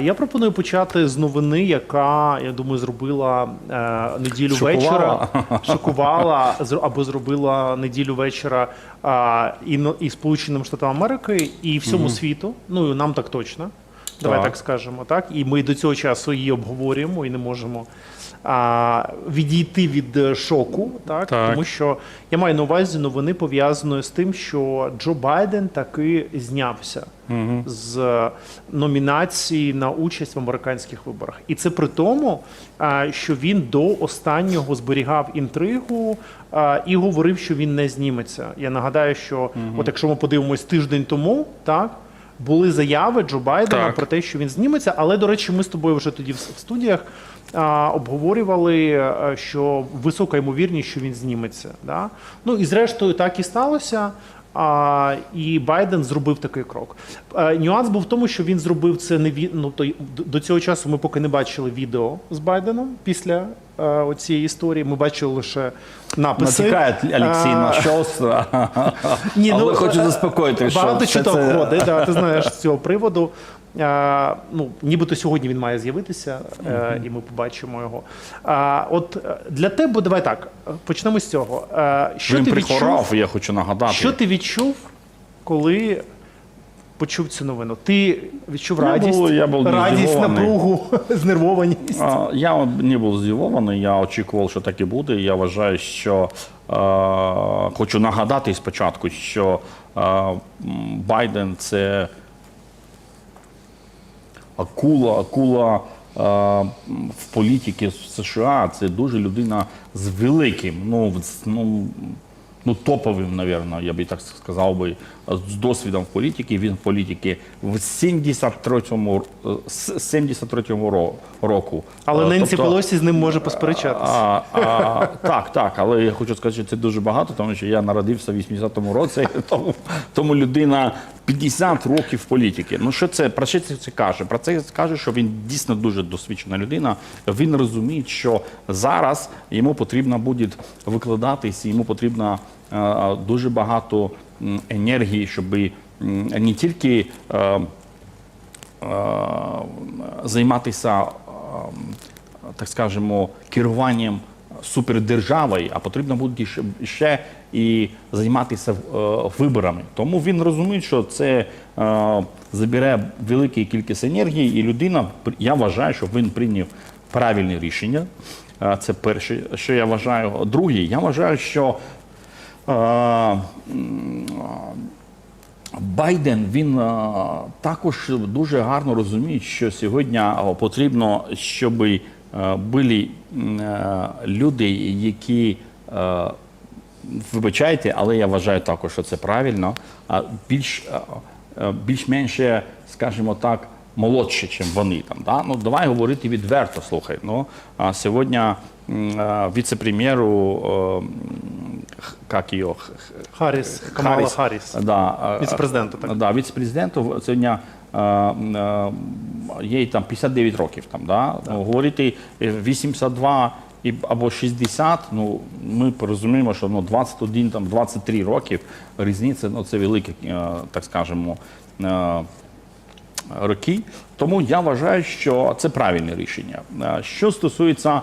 Я пропоную почати з новини, яка я думаю зробила е, неділю Шокувала. вечора, шокувала або зробила неділю вечора е, і, і Сполученим Штатам Америки, і всьому світу. Ну і нам так точно. Давай Так. так скажемо, так. І ми до цього часу її обговорюємо і не можемо а, відійти від е, шоку, так? Так. тому що я маю на увазі новини пов'язаної з тим, що Джо Байден таки знявся з номінації на участь в американських виборах. І це при тому, а, що він до останнього зберігав інтригу а, і говорив, що він не зніметься. Я нагадаю, що от якщо ми подивимось тиждень тому, так. Були заяви Джо Байдена Так. про те, що він зніметься, але до речі, ми з тобою вже тоді в студіях а, обговорювали, що висока ймовірність, що він зніметься. Да? Ну і зрештою так і сталося. А, і Байден зробив такий крок. А, нюанс був в тому, що він зробив це не від... ну, то, до- цього часу. Ми поки не бачили відео з Байденом після а, цієї історії. Ми бачили лише написи. Натікає Олексій на щось, ні, але ну, хочу е, заспокоїти, Багато що чуток це- ходить, да, ти знаєш з цього приводу. А, ну, нібито сьогодні він має з'явитися, е, і ми побачимо його. А, от е, для тебе, давай так, е, почнемо з цього. Е, що Він ти прихворав, відчув? я хочу нагадати. Що ти відчув, коли почув цю новину? Ти відчув Я радість, був- я був радість, напругу, знервованість. Я не був здивований, я очікував, що так і буде. Я вважаю, що е, хочу нагадати спочатку, що е, Байден це акула, акула е, в політики в США. Це дуже людина з великим, ну, ну, ну топовим, напевно, я би так сказав би, з досвідом в політиці. Він в політиці в 73-му, е, з 73-му ро- року. Але Е, Ненсі тобто- Пелосі з ним може посперечатися. а, а, так, так, але я хочу сказати, що це дуже багато, тому що я народився в 80-му році, тому, тому людина 50 років в політиці. Ну що це про що це, це каже? Про це каже, що він дійсно дуже досвідчена людина. Він розуміє, що зараз йому потрібно буде викладатись, йому потрібно е, дуже багато енергії, щоб не тільки. е, е, займатися, е, так скажемо, керуванням супердержавою, а потрібно буде ще- і займатися е, виборами. Тому він розуміє, що це е, забере велику кількість енергії, і людина, я вважаю, що він прийняв правильне рішення. Е, Це перше, що я вважаю. Друге, я вважаю, що е, Байден він також дуже гарно розуміє, що сьогодні потрібно, щоб були люди, які вибачайте, але я вважаю також, що це правильно, більш більш-менше, скажімо так, молодші, ніж вони там. Да? Ну давай говорити відверто. Слухай. Ну сьогодні віце-прем'єру, як його, Харріс, Камала Харріс. Да, Віце-президенту, так? Да, віце-президенту сьогодні їй там 59 років. Там, да? Ну, говорити е, 82 і, або 60, ну, ми розуміємо, що ну, 21, там, 23 років різниця, ну, це велике, так скажемо, е, роки. Тому я вважаю, що це правильне рішення. Е, Що стосується е,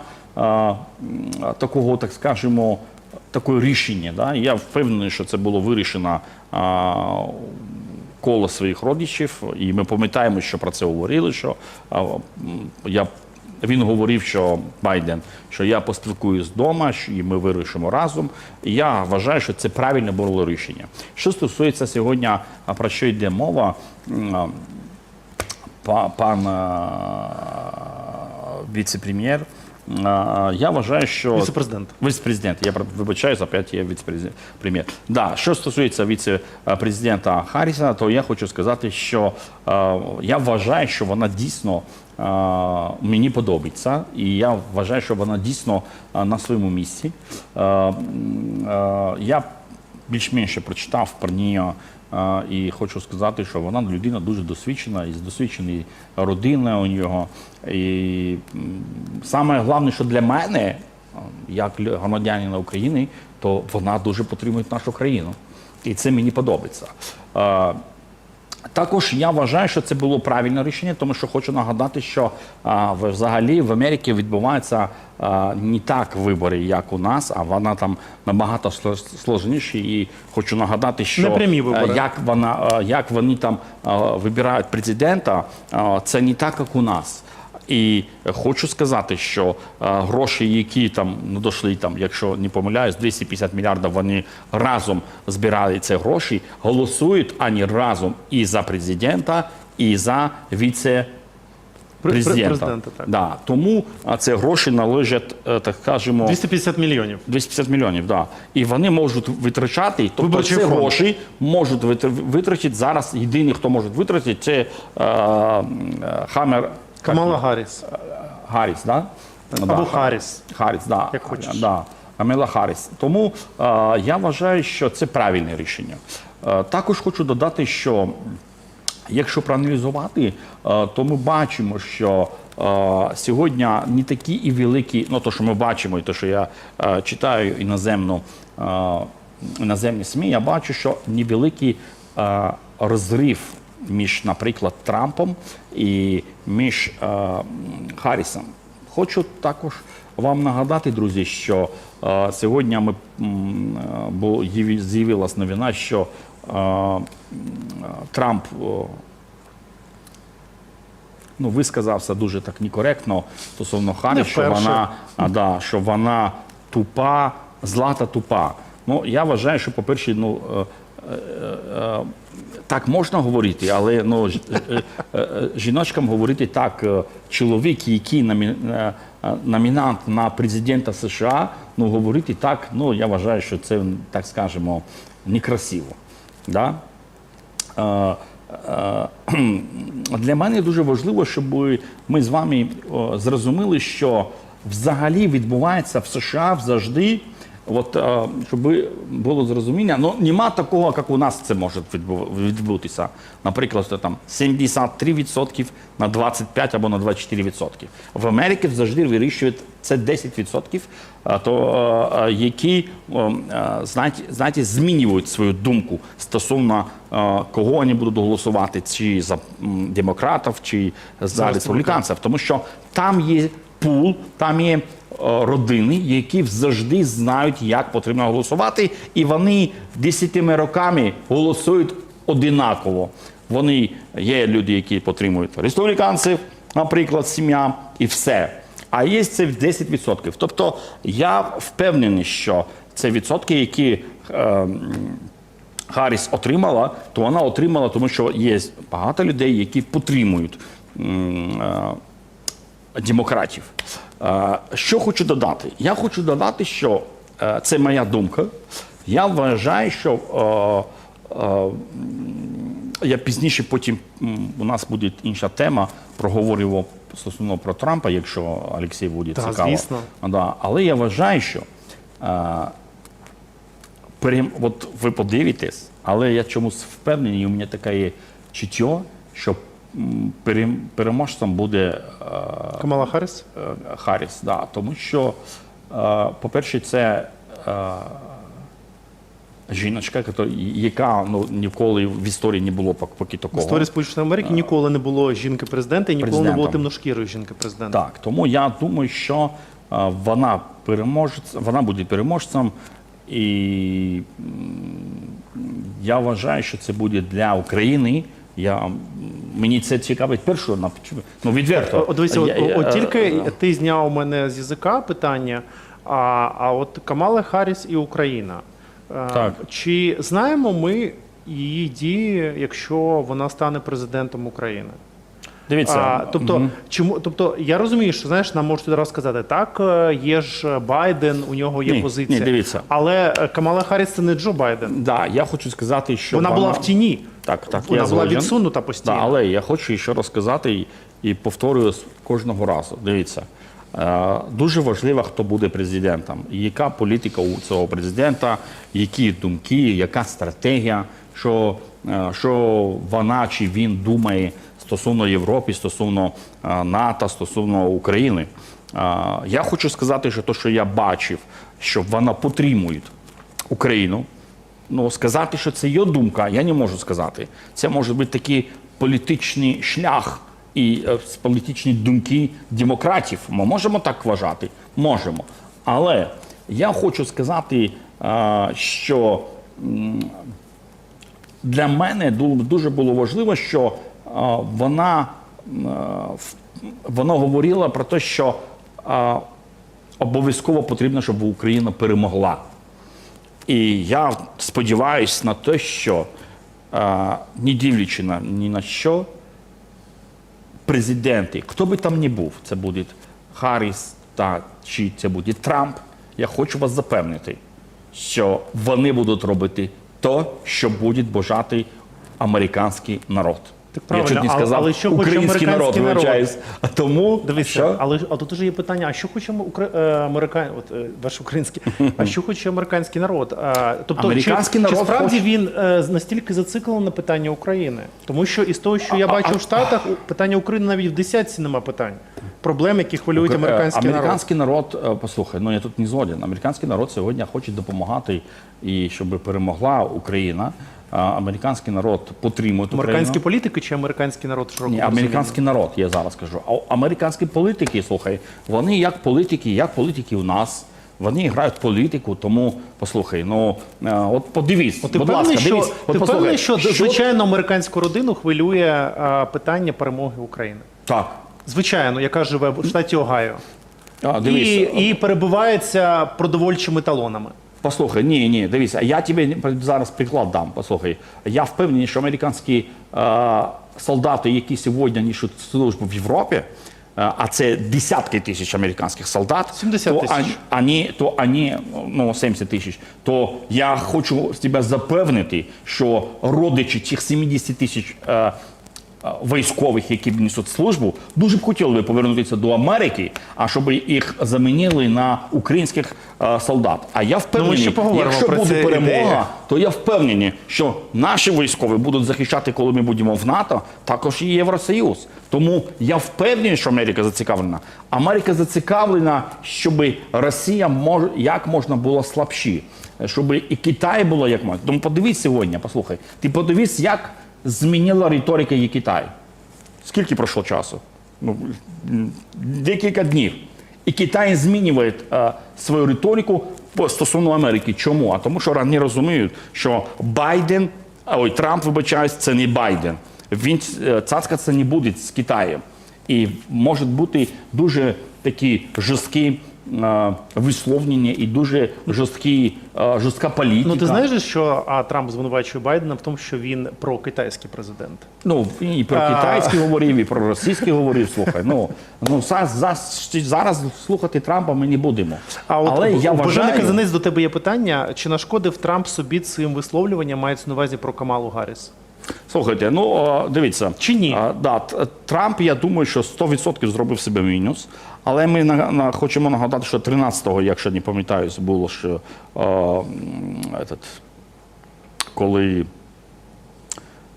такого, так скажемо, такого рішення, да, я впевнений, що це було вирішено е, коло своїх родичів, і ми пам'ятаємо, що про це говорили. Що м, я він говорив, що Байден, що я поспілкуюсь вдома, що- і ми вирішимо разом. Я вважаю, що це правильне було рішення. Що стосується сьогодні, а, про що йде мова, па- пан а, віце-прем'єр. А, Я вважаю, що Віце-президент. Віце-президент, я про- вибачаюсь, опять я віце-прем'єр. Да, що стосується віце-президента Харріса, то я хочу сказати, що я вважаю, що вона дійсно мені подобається, і я вважаю, що вона дійсно на своєму місці. Я більш-менше прочитав про неї. І хочу сказати, що вона людина дуже досвідчена, із досвідченої родини у нього. І саме головне, що для мене, як громадянина України, то вона дуже підтримує нашу країну. І це мені подобається. Е, Також я вважаю, що це було правильне рішення, тому що хочу нагадати, що а, взагалі в Америці відбуваються а, не так вибори, як у нас, а вона там набагато сло- сложніше. І хочу нагадати, що Непрямі вибори. е, як вона а, як вони там а, вибирають президента, а, це не так, як у нас. І хочу сказати, що е, гроші, які там ну, там, якщо не помиляюсь, 250 мільярдів вони разом збирали ці гроші, голосують ані разом і за президента, і за віце. Пр- пр- Президента. президента, так. Да. Тому ці гроші належать, е, так кажемо, 250 мільйонів. 250 мільйонів, да. І вони можуть витрачати, тобто ці фонд. гроші можуть витр- витратити зараз. Єдиний, хто може витратити, це е, е, Хаммер Камала Гарріс. Гарріс, да? Або да. Харріс. Харріс, да. Як хочеш. Да. Камела Харріс. Тому е, я вважаю, що це правильне рішення. Е, також хочу додати, що Якщо проаналізувати, е, то ми бачимо, що е, сьогодні не такі і великі, ну то, що ми бачимо, і те, що я е, читаю іноземну, е, іноземні СМІ, я бачу, що невеликий е, розрив між, наприклад, Трампом і між е, Харрісом. Хочу також вам нагадати, друзі, що е, сьогодні ми е, з'явилась новина, що е, е, Трамп о, ну, висказався дуже так некоректно стосовно Харрі, Не що вона, а, да, що вона тупа, злата тупа. Ну, я вважаю, що, по-перше, ну, е, е, е, так можна говорити, але ну, е, е, е, жіночкам говорити так, чоловік, який номінант на президента США, ну, говорити так, ну, я вважаю, що це, так скажемо, некрасиво. Да? Для мене дуже важливо, щоб ми з вами зрозуміли, що взагалі відбувається в США завжди. От щоб було зрозуміння, ну нема такого, як у нас це може відбу- відбутися. Наприклад, там 73% на 25 або на 24%. В Америці завжди вирішують це 10%, то, які знаєте, знаєте, змінюють свою думку стосовно кого вони будуть голосувати, чи за демократів, чи за республіканців. Тому що там є пул, там є родини, які завжди знають, як потрібно голосувати, і вони десятими роками голосують одинаково. Вони є люди, які підтримують республіканців, наприклад, сім'я, і все. А є це 10%. Тобто я впевнений, що це відсотки, які е, Харріс отримала, то вона отримала, тому що є багато людей, які підтримують е, демократів. Що хочу додати? Я хочу додати, що е, це моя думка. Я вважаю, що е, е, я пізніше потім у нас буде інша тема, проговорював стосовно про Трампа, якщо Олексій буде Та, цікаво. звісно. Да. Але я вважаю, що перем... от ви подивитесь, але я чомусь впевнений, у мене таке є чуття, що. Переможцем буде е, Камала Харріс. е, Харріс. Да. Тому що, е, по-перше, це жіночка, яка- ну, ніколи в історії не було пок- поки В історії Сполучених Америки ніколи не було жінки-президента і ніколи не було Президентом. темношкірої жінки-президента. Так, тому я думаю, що вона переможець, вона буде переможцем, і я вважаю, що це буде для України. Я, мені це цікавить першого на- ну, відверто. От дивіться, от, от тільки е, ти зняв у мене з язика питання, а, а от Камала Харріс і Україна. Е, Так. Чи знаємо ми її дії, якщо вона стане президентом України? Дивіться, А, тобто, мгм. чому, тобто, я розумію, що знаєш, нам можуть одразу сказати, так, е, є ж Байден, у нього є Ні, позиція. ні, дивіться. Але е, Камала Харріс це не Джо Байден. да, я хочу сказати, що вона, була в тіні. Так, так, вона я була згоден. відсунута Да, але я хочу ще раз сказати і, і повторюю кожного разу. Дивіться, е, дуже важливо, хто буде президентом, яка політика у цього президента, які думки, яка стратегія, що, е, що вона чи він думає стосовно Європи, стосовно е, НАТО, стосовно України. Е, я хочу сказати, що те, що я бачив, що вона підтримує Україну. ну, сказати, що це його думка, я не можу сказати. Це може бути такий політичний шлях і е, політичні думки демократів. Ми можемо так вважати? Можемо. Але я хочу сказати, що для мене дуже було важливо, що вона, м, вона говорила про те, що обов'язково потрібно, щоб Україна перемогла. І я сподіваюся на те, що не дивлячи на ні на що, президенти, хто би там не був, це буде Харріс та чи це буде Трамп, я хочу вас запевнити, що вони будуть робити то, що буде бажати американський народ. Так я правильно, чуть не сказав але що український народ, американський народ? вибачаюсь. А тому Дивіться, що? але а тут уже є питання: а що хоче американ... от, е, ваш український, а що хоче американський народ? А, тобто, Американський чи, народ чи справді хоче- він е, настільки зациклений на питання України? Тому що із того, що я бачу в Штатах, питання України навіть в десятці нема питань. Проблем, які хвилюють Е, американський народ. американський народ, е, послухай, ну я тут не згоден. Американський народ сьогодні хоче допомагати і щоб перемогла Україна. А Американський народ підтримує Американські політики чи американський народ в Ні, американський народ, я зараз кажу. А американські політики, слухай, вони як політики, як політики у нас. Вони грають політику, тому послухай, ну е, от подивись, От ти будь впевнений, ласка, що, дивись, от ти послухай, впевнений, що, звичайно американську родину хвилює е, питання перемоги України? Так, Звичайно, яка живе в штаті Огайо. а, дивись, І, і перебувається продовольчими талонами. Послухай, ні, ні, дивися, я тобі зараз приклад дам. Послухай, я впевнений, що американські е, солдати, які сьогодні несуть службу в Європі, е, а це десятки тисяч американських солдат, 70 то, тисяч. ані- то ані, ну, 70 тисяч, то я хочу тебе запевнити, що родичі цих 70 тисяч е, військових, які б несуть службу, дуже б хотіли повернутися до Америки, а щоб їх замінили на українських е, солдат. А я впевнений, Ну, якщо буде перемога, ідеї. то я впевнений, що наші військові будуть захищати, коли ми будемо в НАТО, також і Євросоюз. Тому я впевнений, що Америка зацікавлена. Америка зацікавлена, щоб Росія мож, як можна було слабші, щоб і Китай було як можна. Тому подивись сьогодні, послухай, ти подивись, як змінила риторика і Китай. Скільки пройшло часу? Ну, декілька днів. І Китай змінює е, свою риторику стосовно Америки. Чому? А тому, що вони розуміють, що Байден, а, ой, Трамп, вибачаюсь, це не Байден. Він е, цацкатися не буде з Китаєм. І може бути дуже такі жорсткі висловлення і дуже жорсткі, жорстка політика. Ну ти знаєш, що а, Трамп звинувачує Байдена в тому, що він прокитайський президент. Ну, і про А. китайський говорив, і про російський говорив. Слухай, ну, ну за, за, зараз слухати Трампа ми не будемо. А от Але я вважаю, Казанець до тебе є питання: чи нашкодив Трамп собі цим висловлюванням, мається на увазі про Камалу Гарріс? слухайте, ну дивіться. Чи ні? Да, Трамп, я думаю, що 100% зробив себе мінус. Але ми на, на, хочемо нагадати, що 13-го, якщо не пам'ятаюсь, було що м, этот, коли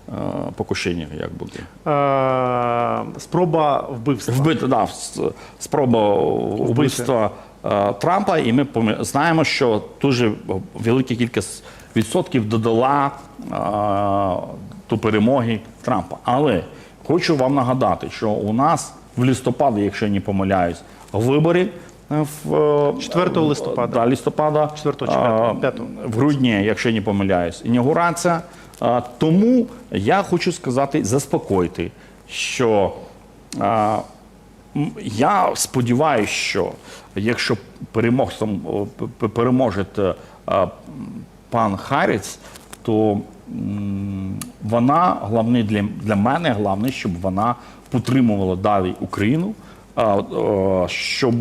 е, покушення, як буде. Е, спроба вбивства. Вбити, да, спроба вбивства е, Трампа, і ми знаємо, що дуже велика кількість відсотків додала е, до перемоги Трампа. Але хочу вам нагадати, що у нас в листопаді, якщо я не помиляюсь, вибори. е, В, е, 4 листопада. Да, листопада. 4 чи 5? е, 5. в грудні, якщо я не помиляюсь, інаугурація. Тому я хочу сказати, заспокойте, що я сподіваюся, що якщо переможцем переможе е, пан Харіц, то вона головне для, для мене, головне, щоб вона підтримувала далі Україну. е, Щоб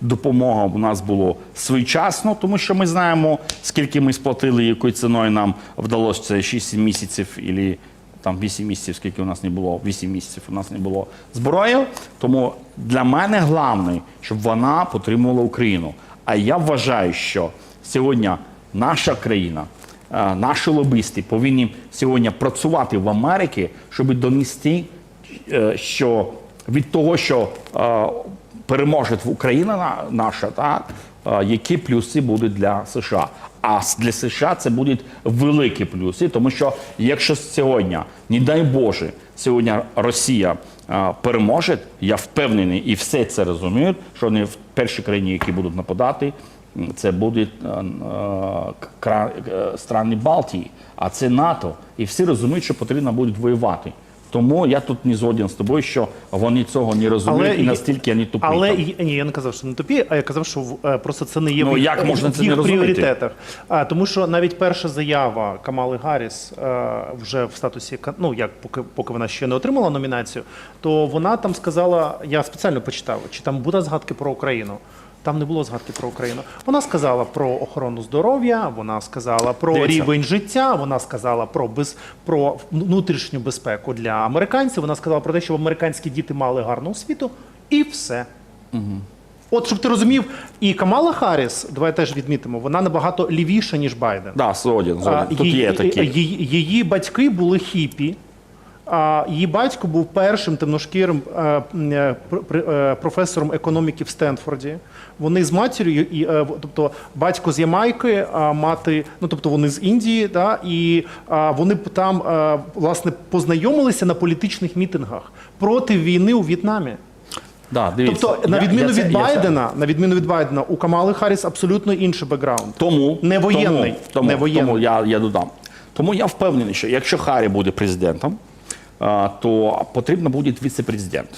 допомога у нас була своєчасно, тому що ми знаємо, скільки ми сплатили, якою ціною нам вдалося це 6 місяців або там 8 місяців, скільки у нас не було, 8 місяців у нас не було зброї. Тому для мене головне, щоб вона підтримувала Україну. А я вважаю, що сьогодні наша країна, наші лобісти повинні сьогодні працювати в Америці, щоб донести, е, що від того, що переможе Україна на- наша, так, які плюси будуть для США. А для США це будуть великі плюси, тому що якщо сьогодні, не дай Боже, сьогодні Росія переможе, я впевнений, і все це розуміють, що вони в перші країні, які будуть нападати, це будуть е, е, е, страни Балтії, а це НАТО. І всі розуміють, що потрібно буде воювати. Тому я тут не згоден з тобою, що вони цього не розуміють і настільки вони тупі. Але там. ні, я не казав, що не тупі, а я казав, що в- просто це не є Ну, в як можна в це їх не пріоритетах. А, тому що навіть перша заява Камали Гарріс е, вже в статусі ну як поки поки вона ще не отримала номінацію, то вона там сказала: я спеціально почитав, чи там буде згадки про Україну. Там не було згадки про Україну. Вона сказала про охорону здоров'я, вона сказала про Дивіться. рівень життя, вона сказала про без про внутрішню безпеку для американців. Вона сказала про те, щоб американські діти мали гарну освіту, і все. От щоб ти розумів, і Камала Харріс, давай теж відмітимо, вона набагато лівіша, ніж Байден. Да, згоден, згоден. Тут її, є такі. її, її батьки були хіпі. А її батько був першим темношкірим е, е, е, професором економіки в Стенфорді. Вони з матір'ю, тобто батько з Ямайки, а мати, ну тобто вони з Індії, да, і вони там власне познайомилися на політичних мітингах проти війни у В'єтнамі. Да, дивіться. Тобто, на відміну я від я Байдена, на відміну від Байдена, у Камали Харріс абсолютно інший бекграунд. Тому Не воєнний. Тому, тому, Не воєнний. тому я, я додам. Тому я впевнений, що якщо Харі буде президентом, то потрібно буде віце-президент.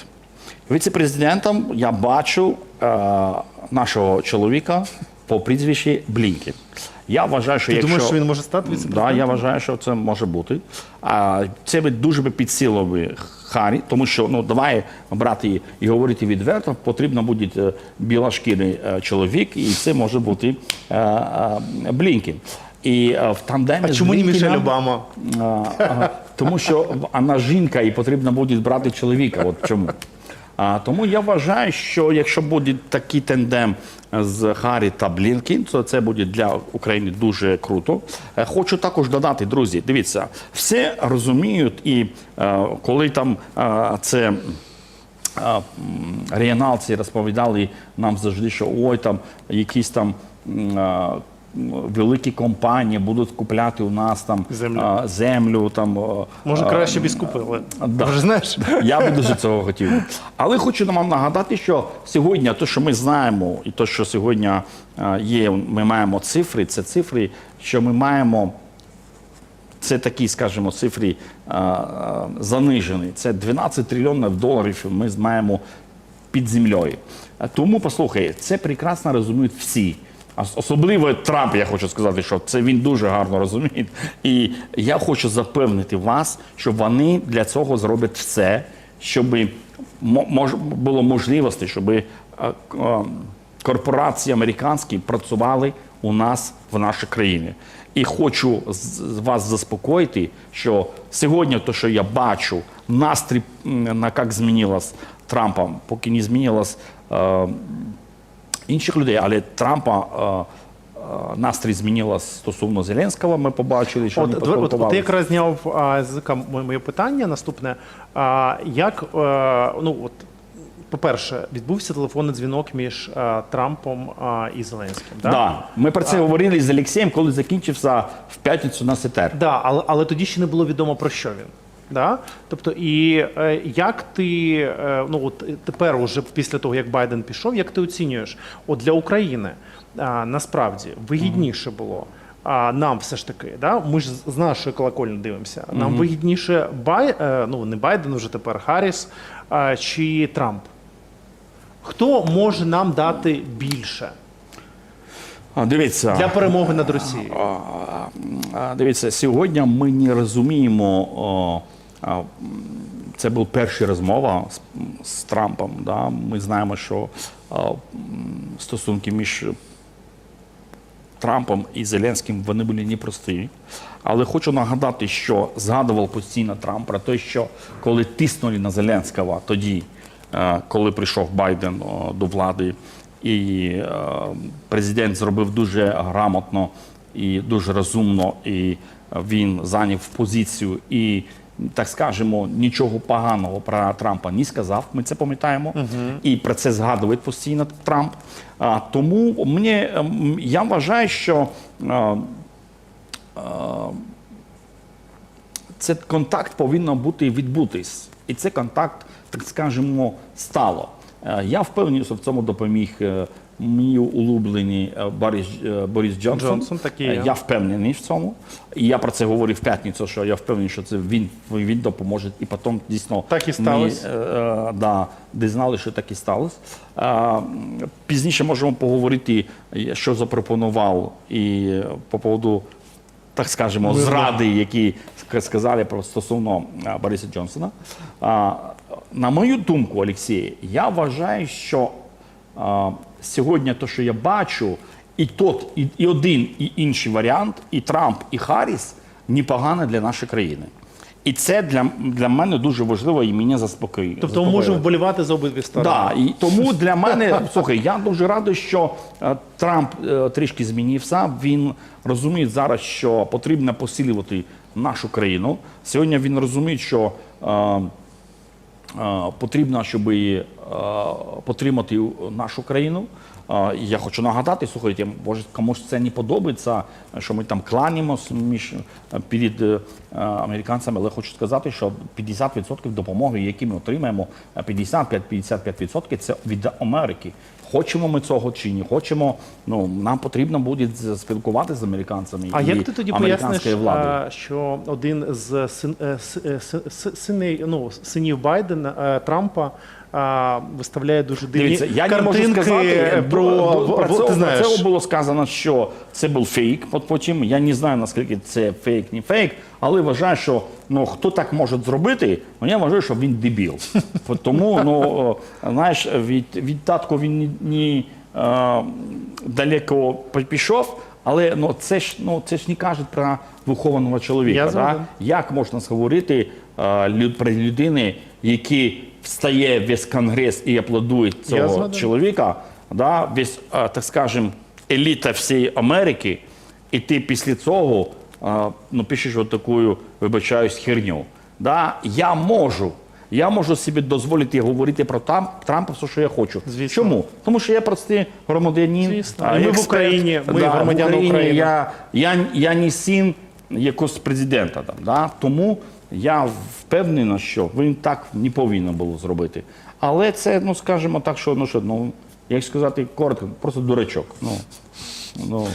Віце-президентом я бачу нашого чоловіка по прізвищі Блінкен. Я вважаю, що Ти якщо думаєш, що він може стати Да, віце-президентом? я вважаю, що це може бути. А це би дуже би підсилило Харі, тому що ну давай брати і говорити відверто, потрібно буде е, білошкірий е, чоловік, і це може бути е, е, Блінкен. І е, в тандемі А з чому не Блінкеном- Мішель Обама? а, ага. Тому що вона жінка і потрібно буде брати чоловіка. От чому. А, тому я вважаю, що якщо буде такий тендем з Харі та Блінкін, то це буде для України дуже круто. Е, Хочу також додати, друзі, дивіться, все розуміють, і е, коли там е, це. А, м, регіоналці розповідали нам завжди, що ой, там якісь там м, а, великі компанії будуть купляти у нас там Землю. а, землю там. Може, а, краще б і скупили. да. Вже знаєш? я би дуже цього хотів. Але хочу вам нагадати, що сьогодні те, що ми знаємо, і те, що сьогодні є, ми маємо цифри, це цифри, що ми маємо. Це такі, скажімо, цифри а, а, занижені. Це 12 трильйонів доларів ми маємо під землею. Тому послухай, це прекрасно розуміють всі. Ос- Особливо Трамп, я хочу сказати, що це він дуже гарно розуміє. І я хочу запевнити вас, що вони для цього зроблять все, щоб було можливості, щоб е, е, корпорації американські працювали у нас в нашій країні. І хочу вас заспокоїти, що сьогодні те, що я бачу, настрій на як змінилось Трампом, поки не змінилось е, інших людей, але Трампа е, е, настрій змінилось стосовно Зеленського. Ми побачили, що От, вони от, от, ти якраз зняв а, з моє питання наступне. А, як, е, ну, от, по-перше, відбувся телефонний дзвінок між е, Трампом а, і Зеленським. Да? Да. Ми про це говорили з Олексієм, коли закінчився в п'ятницю на СТР. Да, але, але тоді ще не було відомо про що він. Да? Тобто, і е, як ти е, ну от тепер, уже після того як Байден пішов, як ти оцінюєш? От для України насправді вигідніше було. А нам все ж таки, да? ми ж з- нашої колокольні дивимося. Нам вигідніше Бай, е, ну не Байден, вже тепер Харріс а, чи Трамп. Хто може нам дати більше А, Дивіться. для перемоги над Росією? А, Дивіться, сьогодні ми не розуміємо. О, це була перша розмова з, з Трампом. Да? Ми знаємо, що стосунки між Трампом і Зеленським вони були непрості. Але хочу нагадати, що згадував постійно Трамп про те, що коли тиснули на Зеленського тоді, е, коли прийшов Байден до влади, і е, президент зробив дуже грамотно і дуже розумно, і він зайняв позицію і так скажемо, нічого поганого про Трампа не сказав. Ми це пам'ятаємо. І про це згадує постійно Трамп. А, тому мені, ем, я вважаю, що е, це контакт повинен бути відбутись. І це контакт, так скажемо, стало. Е, Я впевнений, що в цьому допоміг е, мій улюблений е, Борис, е, Борис Джонсон. Джонсон, так і. Е, Я впевнений в цьому. І я про це говорив в п'ятницю, що я впевнений, що це він, він допоможе. І потім дійсно Так і сталося. Ми, да, дізнали, що так і сталося. Пізніше можемо поговорити, що запропонував і по поводу так скажемо, Мирно. зради, які сказали про стосовно Бориса Джонсона. На мою думку, Олексій, я вважаю, що сьогодні те, що я бачу, і тот, і, і один, і інший варіант, і Трамп, і Харріс непогано для нашої країни. І це для, для мене дуже важливо і мене заспокоює. Тобто ми можемо вболівати за обидві сторони. Да, і тому для мене слухай, я дуже радий, що е, Трамп е, трішки змінився. Він розуміє зараз, що потрібно посилювати нашу країну. Сьогодні він розуміє, що е, е, потрібно, щоб підтримати нашу країну. Е, Я хочу нагадати, слухайте, може комусь це не подобається, що ми там кланяємось між перед е, американцями, але хочу сказати, що 50% допомоги, які ми отримаємо, 55-55% це від Америки. Хочемо ми цього чи не хочемо, ну нам потрібно буде спілкуватися з американцями А і як ти тоді поясниш, владою. що один з син, е, с- е, с- с- синей, ну, синів Байдена е, Трампа виставляє дуже дивні Дивіться, я не можу картинки сказати про, про, це, ти знаєш. про це було сказано, що це був фейк. От потім я не знаю наскільки це фейк, не фейк, але вважаю, що ну хто так може зробити, ну я вважаю, що він дебіл. Тому ну знаєш, від, від татку він не, далеко пішов. Але ну це ж ну це ж не кажуть про вихованого Я чоловіка. Да? згоден. Як можна говорити е, лю- про людини, який встає весь конгрес і аплодує цього чоловіка, да, весь, так скажем, еліта всієї Америки, і ти після цього ну, пишеш от таку, вибачаюсь, херню. Да? Я можу. Я можу собі дозволити говорити про Трамп, Трампа все, що я хочу. Звісно. Чому? Тому що я простий громадянин. Звісно. а, І ми в. Україні, ми Да, громадяни Україні України. Я, я, я не син якогось президента. Там, да? Тому я впевнений, що він так не повинно було зробити. Але це, ну скажімо так, що ну що, ну як сказати коротко, просто дурачок. Ну, ну